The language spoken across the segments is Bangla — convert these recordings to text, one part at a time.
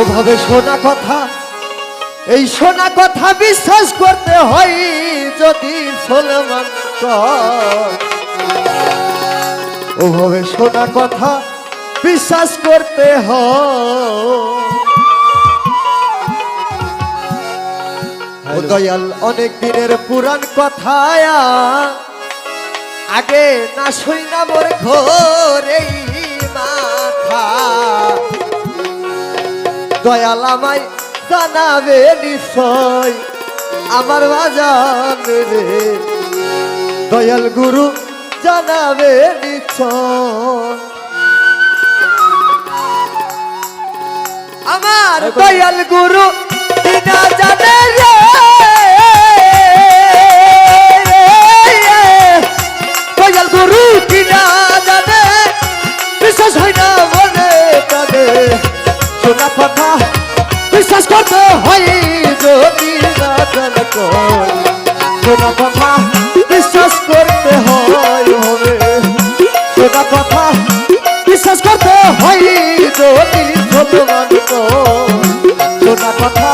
ওভাবে শোনা কথা এই শোনা কথা বিশ্বাস করতে হয় যদি সলমান। ওভাবে শোনা কথা বিশ্বাস করতে হয়। দয়াল অনেক দিনের পুরাণ কথায় আগে না শুই না মোর ঘোরে মাথা। দয়াল আমায় জানাবে নিশ্চয় আমার বাজান রে। দয়াল গুরু জানাবে নিশ্চয়। আমার দয়াল গুরু বিনা জানে রে। দয়াল গুরু বিনা করতে হয় যদি না জানে কই। শোনা কথা বিশ্বাস করতে হয় হবে শোনা কথা বিশ্বাস করতে হয় কথা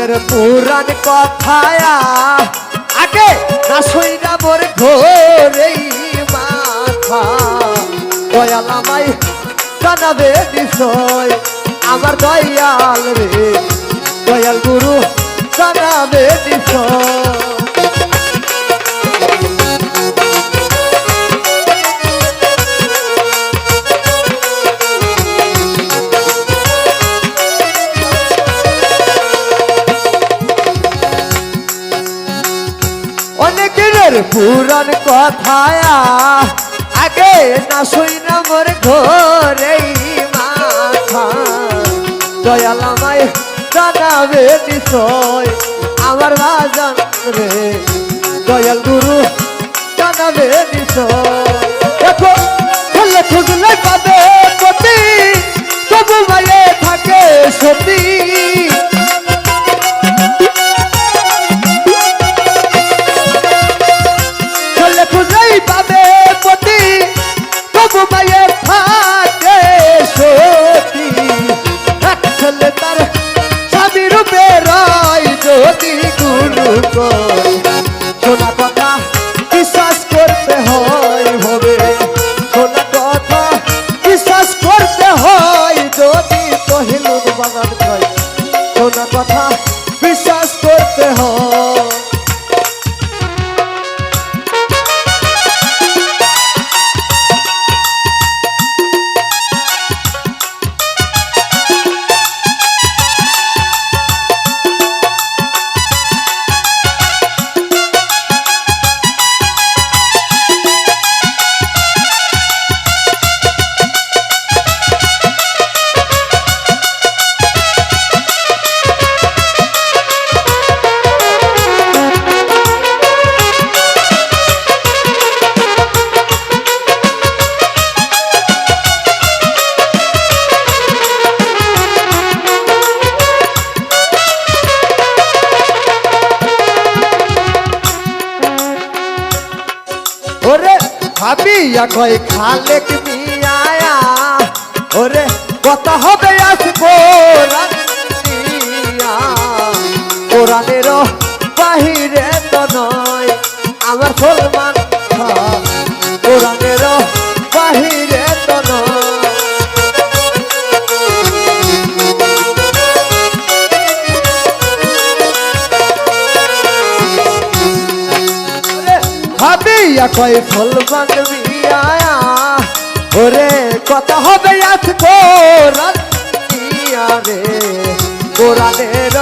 অনেক পুরান কথায়া আগে না সইরা মোর ঘোরেই মাথা। দয়াল আমায় জানাবে বিষয় আমার দয়াল রে। দয়াল গুরু জানাবে বিষয় অনেকের পুরাণ কথায়া, আগে না শুই না মোর ঘরেই মাথা। জানাবে নিশ্চয়, আমার বাজান রে দয়াল গুরু জানাবে নিশ্চয়। দেখো পাবে তবু মায়ে থাকে সতী। ভাবিয়া কয় খালেক মিয়া ওরে কথা হবে আসব কোরআনের বাহিরে তো নয় আমার সলমান ভাবিয়া কয় ফল বান্ধবিয়া ওরে, কথা হবে আজ কোরআন রে। কোরআনের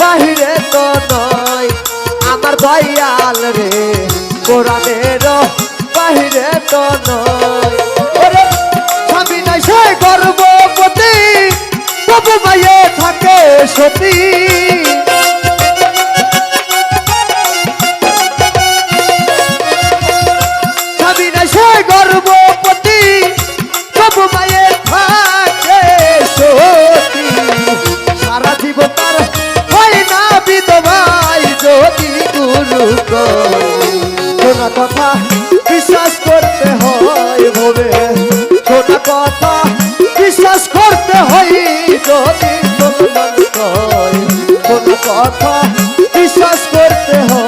বাহিরে তো নয়, আমার দয়াল রে। কোরআনের বাহিরে তো নয়। ওরে, স্বামী নাই সে গর্ভবতী, তবু মায়ে থাকে সতী। যদি সম্মান কয় শোনা কথা বিশ্বাস করতে হয়।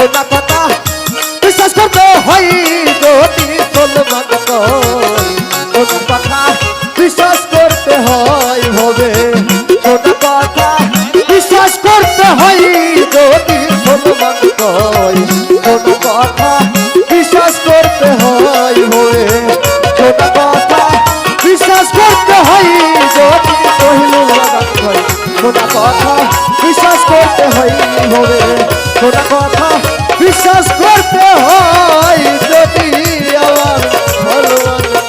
শোনা কথা বিশ্বাস করতে হয় যদি সলমান কোন কথা বিশ্বাস করতে হয় হবে। শোনা কথা বিশ্বাস করতে হয় যদি সলমান কোন কথা বিশ্বাস করতে হয় হবে। শোনা কথা বিশ্বাস করতে হয় যদি কহিল শোনা কথা বিশ্বাস করতে হয় হবে। শোনা কথা বিশ্বাস করতে হয় যদি আমার ভালোবাসা